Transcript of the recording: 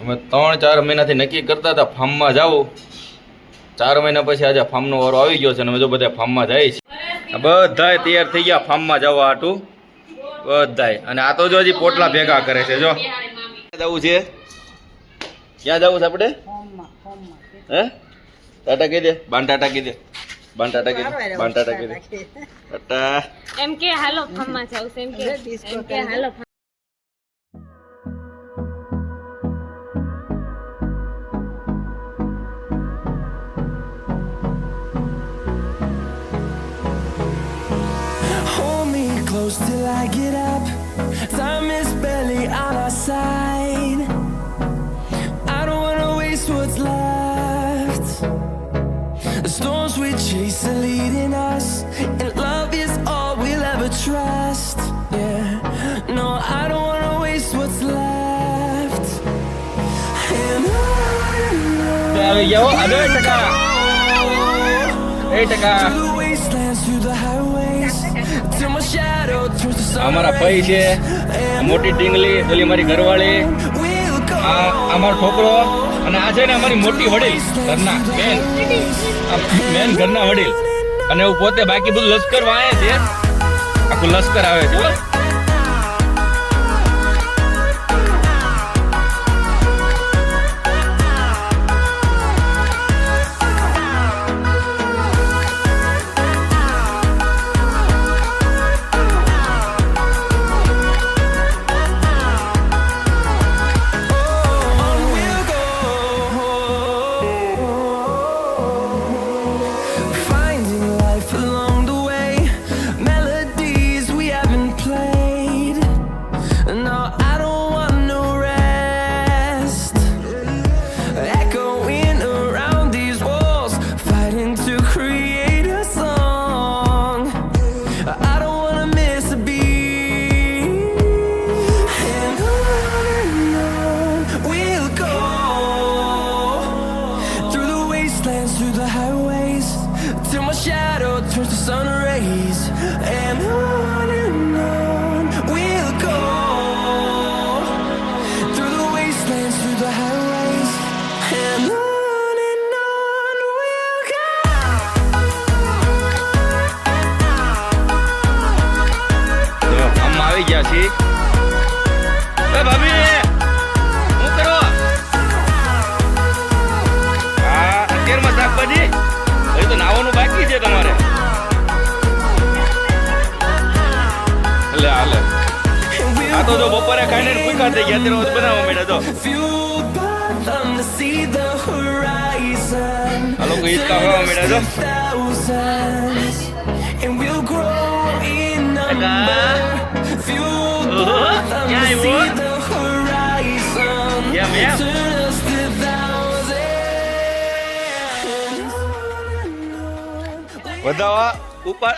અમે ત્રણ ચાર મહિનાથી નક્કી કરતા હતા ફાર્મમાં જાવું ચાર મહિના પછી આજે ફાર્મનો વારો આવી ગયો છે અને અમે જો બધા ફાર્મમાં જાય છે બધાય તૈયાર થઈ ગયા ફાર્મમાં જવા હાટું. બધાય. અને આ તો જો હજી પોટલા ભેગા કરે છે જો. ક્યાં જવું છે? ક્યાં જવું છે આપણે? હે? ટાટા કહી દે. બાન ટાટા કહી દે. બાન ટાટા કહી દે. બાન ટાટા કહી દે. ટાટા એમ કે હાલો ફાર્મમાં જાવ એમ કે એમ કે હાલો close till I get up. Time is barely on our side. I don't wanna waste what's left. The storms we chase are leading us, and love is all we'll ever trust. Yeah, no, I don't wanna waste what's left. And on, on, on, yeah, yo, ada teka. Hey, teka. અમારા ભાઈ છે મોટી ટીંગલી, પેલી મારી ઘરવાળી, આ અમારો છોકરો, અને આ છે ને અમારી મોટી વડીલ, ઘરના, બેન બેન ઘરના વડીલ. અને હું પોતે બાકી બધું લશ્કર વાંચે છે. આખું લશ્કર આવે છે till my shadow turns to sun rays. And on and on we'll go through the wastelands, through the highways, and on and on we'll go. જો આમાં આવી ગયા છીએ એ ભાભી તો જો બપોરે ખાઈને ભૂખા થઈ ગયા અત્યારે બધું બનાવવા માંડ્યા તો. આ લોકો. વધાવા ઉપર